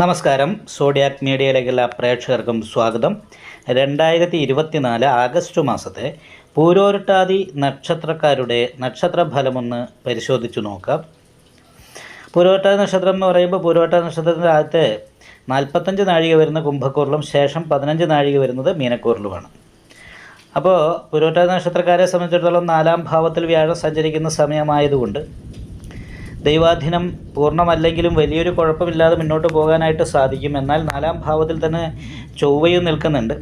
നമസ്കാരം. സോഡിയാക് മീഡിയയിലേക്ക് എല്ലാ പ്രേക്ഷകർക്കും സ്വാഗതം. രണ്ടായിരത്തി ഇരുപത്തിനാല് ആഗസ്റ്റ് മാസത്തെ പൂരോരുട്ടാതി നക്ഷത്രക്കാരുടെ നക്ഷത്രഫലമൊന്ന് പരിശോധിച്ചു നോക്കാം. പൂരോട്ടാതി നക്ഷത്രം എന്ന് പറയുമ്പോൾ പൂരോട്ടാതി നക്ഷത്രത്തിന്റെ ആദ്യത്തെ നാൽപ്പത്തഞ്ച് നാഴിക വരുന്ന കുംഭക്കൂറിലും ശേഷം പതിനഞ്ച് നാഴിക വരുന്നത് മീനക്കൂറിലുമാണ്. അപ്പോൾ പുരോട്ടാതി നക്ഷത്രക്കാരെ സംബന്ധിച്ചിടത്തോളം നാലാം ഭാവത്തിൽ വ്യാഴം സഞ്ചരിക്കുന്ന സമയമായതുകൊണ്ട് ദൈവാധീനം പൂർണമല്ലെങ്കിലും വലിയൊരു കുഴപ്പമില്ലാതെ മുന്നോട്ട് പോകാനായിട്ട് സാധിക്കും. എന്നാൽ നാലാം ഭാവത്തിൽ തന്നെ ചൊവ്വയും നിൽക്കുന്നുണ്ട്.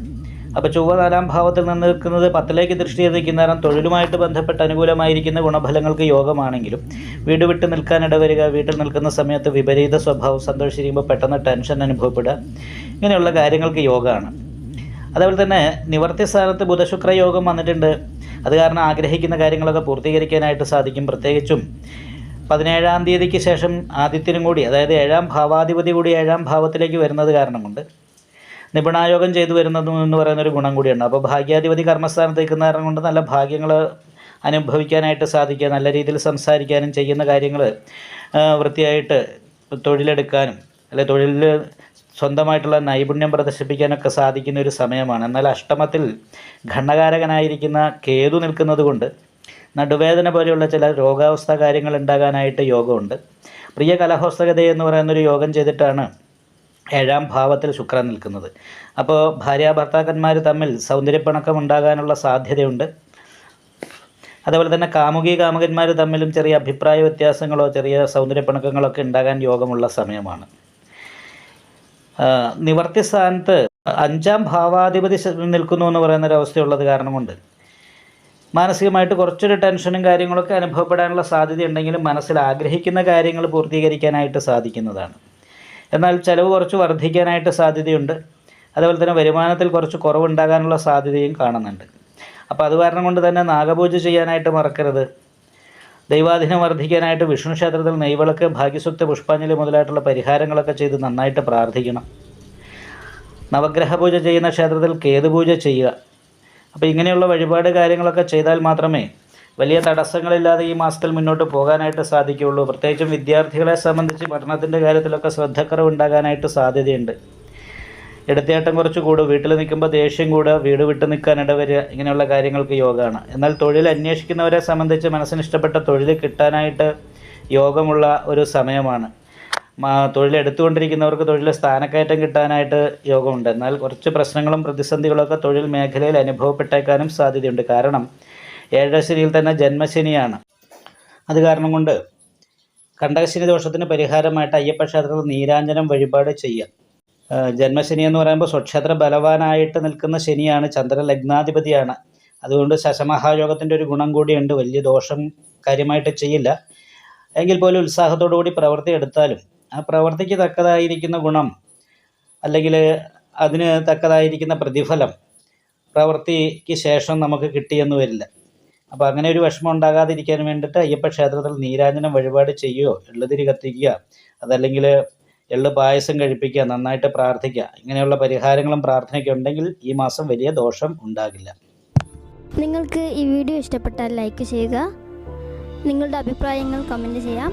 അപ്പോൾ ചൊവ്വ നാലാം ഭാവത്തിൽ നിന്ന് നിൽക്കുന്നത് പത്തിലേക്ക് ദൃഷ്ടി ചെയ്തിരിക്കുന്ന കാരണം തൊഴിലുമായിട്ട് ബന്ധപ്പെട്ട് അനുകൂലമായിരിക്കുന്ന ഗുണഫലങ്ങൾക്ക് യോഗമാണെങ്കിലും വീട് വിട്ട് നിൽക്കാൻ ഇടവരിക വീട്ടിൽ നിൽക്കുന്ന സമയത്ത് വിപരീത സ്വഭാവം സന്തോഷിച്ചിരിക്കുമ്പോൾ പെട്ടെന്ന് ടെൻഷൻ അനുഭവപ്പെടുക ഇങ്ങനെയുള്ള കാര്യങ്ങൾക്ക് യോഗമാണ്. അതേപോലെ തന്നെ നിവർത്തി സ്ഥാനത്ത് ബുധശുക്ര യോഗം വന്നിട്ടുണ്ട്. അത് കാരണം ആഗ്രഹിക്കുന്ന കാര്യങ്ങളൊക്കെ പൂർത്തീകരിക്കാനായിട്ട് സാധിക്കും. പ്രത്യേകിച്ചും പതിനേഴാം തീയതിക്ക് ശേഷം ആദിത്യനും കൂടി അതായത് ഏഴാം ഭാവാധിപതി കൂടി ഏഴാം ഭാവത്തിലേക്ക് വരുന്നത് കാരണം കൊണ്ട് നിപുണായോഗം ചെയ്തു വരുന്നത് എന്ന് പറയുന്നൊരു ഗുണം കൂടിയുണ്ട്. അപ്പോൾ ഭാഗ്യാധിപതി കർമ്മസ്ഥാനത്ത് നിൽക്കുന്ന കാരണം കൊണ്ട് നല്ല ഭാഗ്യങ്ങൾ അനുഭവിക്കാനായിട്ട് സാധിക്കുക നല്ല രീതിയിൽ സംസാരിക്കാനും ചെയ്യുന്ന കാര്യങ്ങൾ വൃത്തിയായിട്ട് തൊഴിലെടുക്കാനും അല്ലെ തൊഴിലിൽ സ്വന്തമായിട്ടുള്ള നൈപുണ്യം പ്രദർശിപ്പിക്കാനൊക്കെ സാധിക്കുന്ന ഒരു സമയമാണ്. എന്നാൽ അഷ്ടമത്തിൽ ഘണ്ണകാരകനായിരിക്കുന്ന കേതു നിൽക്കുന്നത് കൊണ്ട് നടുവേദന പോലെയുള്ള ചില രോഗാവസ്ഥ കാര്യങ്ങൾ ഉണ്ടാകാനായിട്ട് യോഗമുണ്ട്. പ്രിയ കലഹോസ്തകത എന്ന് പറയുന്നൊരു യോഗം ചെയ്തിട്ടാണ് ഏഴാം ഭാവത്തിൽ ശുക്രൻ നിൽക്കുന്നത്. അപ്പോൾ ഭാര്യ ഭർത്താക്കന്മാർ തമ്മിൽ സൗന്ദര്യപ്പിണക്കം ഉണ്ടാകാനുള്ള സാധ്യതയുണ്ട്. അതുപോലെ തന്നെ കാമുകി കാമുകന്മാർ തമ്മിലും ചെറിയ അഭിപ്രായ വ്യത്യാസങ്ങളോ ചെറിയ സൗന്ദര്യപ്പിണക്കങ്ങളൊക്കെ ഉണ്ടാകാൻ യോഗമുള്ള സമയമാണ്. നിവർത്തി സ്ഥാനത്ത് അഞ്ചാം ഭാവാധിപതി നിൽക്കുന്നു എന്ന് പറയുന്ന ഒരു അവസ്ഥയുള്ളത് കാരണം കൊണ്ട് മാനസികമായിട്ട് കുറച്ചൊരു ടെൻഷനും കാര്യങ്ങളൊക്കെ അനുഭവപ്പെടാനുള്ള സാധ്യതയുണ്ടെങ്കിലും മനസ്സിൽ ആഗ്രഹിക്കുന്ന കാര്യങ്ങൾ പൂർത്തീകരിക്കാനായിട്ട് സാധിക്കുന്നതാണ്. എന്നാൽ ചിലവ് കുറച്ച് വർദ്ധിക്കാനായിട്ട് സാധ്യതയുണ്ട്. അതുപോലെ തന്നെ വരുമാനത്തിൽ കുറച്ച് കുറവുണ്ടാകാനുള്ള സാധ്യതയും കാണുന്നുണ്ട്. അപ്പോൾ അത് കാരണം കൊണ്ട് തന്നെ നാഗപൂജ ചെയ്യാനായിട്ട് മറക്കരുത്. ദൈവാധീനം വർദ്ധിക്കാനായിട്ട് വിഷ്ണു ക്ഷേത്രത്തിൽ നെയ്വിളക്ക് ഭാഗ്യസുക്ത പുഷ്പാഞ്ജലി മുതലായിട്ടുള്ള പരിഹാരങ്ങളൊക്കെ ചെയ്ത് നന്നായിട്ട് പ്രാർത്ഥിക്കണം. നവഗ്രഹ പൂജ ചെയ്യുന്ന ക്ഷേത്രത്തിൽ കേതുപൂജ ചെയ്യുക. അപ്പോൾ ഇങ്ങനെയുള്ള വഴിപാട് കാര്യങ്ങളൊക്കെ ചെയ്താൽ മാത്രമേ വലിയ തടസ്സങ്ങളില്ലാതെ ഈ മാസത്തിൽ മുന്നോട്ട് പോകാനായിട്ട് സാധിക്കുകയുള്ളൂ. പ്രത്യേകിച്ചും വിദ്യാർത്ഥികളെ സംബന്ധിച്ച് പഠനത്തിന്റെ കാര്യത്തിലൊക്കെ ശ്രദ്ധക്കുറവ് ഉണ്ടാകാനായിട്ട് സാധ്യതയുണ്ട്. എടുത്തേട്ടം കുറച്ച് കൂടും വീട്ടിൽ നിൽക്കുമ്പോൾ ദേഷ്യം കൂടുക വീട് വിട്ട് നിൽക്കാൻ ഇടവരിക ഇങ്ങനെയുള്ള കാര്യങ്ങൾക്ക് യോഗമാണ് എന്നാൽ തൊഴിൽ അന്വേഷിക്കുന്നവരെ സംബന്ധിച്ച് മനസ്സിന് ഇഷ്ടപ്പെട്ട തൊഴിൽ കിട്ടാനായിട്ട് യോഗമുള്ള ഒരു സമയമാണ്. മാ- തൊഴിൽ സ്ഥാനക്കയറ്റം കിട്ടാനായിട്ട് യോഗമുണ്ട്. എന്നാൽ കുറച്ച് പ്രശ്നങ്ങളും പ്രതിസന്ധികളൊക്കെ തൊഴിൽ മേഖലയിൽ അനുഭവപ്പെട്ടേക്കാനും സാധ്യതയുണ്ട്. കാരണം ഏഴശനിയിൽ തന്നെ ജന്മശനിയാണ്. അത് കാരണം കൊണ്ട് കണ്ടകശനി ദോഷത്തിന് പരിഹാരമായിട്ട് അയ്യപ്പ ക്ഷേത്രത്തിൽ നീരാഞ്ജനം വഴിപാട് ചെയ്യാം. ജന്മശനി എന്ന് പറയുമ്പോൾ സ്വക്ഷേത്ര ബലവാനായിട്ട് നിൽക്കുന്ന ശനിയാണ്. ചന്ദ്ര ലഗ്നാധിപതിയാണ്. അതുകൊണ്ട് ശശമഹായോഗത്തിന്റെ ഒരു ഗുണം കൂടിയുണ്ട്. വലിയ ദോഷം കാര്യമായിട്ട് ചെയ്യില്ല. എങ്കിൽ പോലും ഉത്സാഹത്തോടു കൂടി പ്രവൃത്തി എടുത്താലും ആ പ്രവർത്തിക്ക് തക്കതായിരിക്കുന്ന ഗുണം അല്ലെങ്കിൽ അതിന് തക്കതായിരിക്കുന്ന പ്രതിഫലം പ്രവൃത്തിക്ക് ശേഷം നമുക്ക് കിട്ടിയെന്ന് വരില്ല. അപ്പോൾ അങ്ങനെ ഒരു വിഷമം ഉണ്ടാകാതിരിക്കാൻ വേണ്ടിയിട്ട് അയ്യപ്പ ക്ഷേത്രത്തിൽ നീരാഞ്ജനം വഴിപാട് ചെയ്യുകയോ എള്ളുതിരി കത്തിക്കുക അതല്ലെങ്കിൽ എള്ളു പായസം കഴിപ്പിക്കുക നന്നായിട്ട് പ്രാർത്ഥിക്കുക ഇങ്ങനെയുള്ള പരിഹാരങ്ങളും പ്രാർത്ഥനയൊക്കെ ഉണ്ടെങ്കിൽ ഈ മാസം വലിയ ദോഷം ഉണ്ടാകില്ല. നിങ്ങൾക്ക് ഈ വീഡിയോ ഇഷ്ടപ്പെട്ടാൽ ലൈക്ക് ചെയ്യുക. നിങ്ങളുടെ അഭിപ്രായങ്ങൾ കമന്റ് ചെയ്യാം.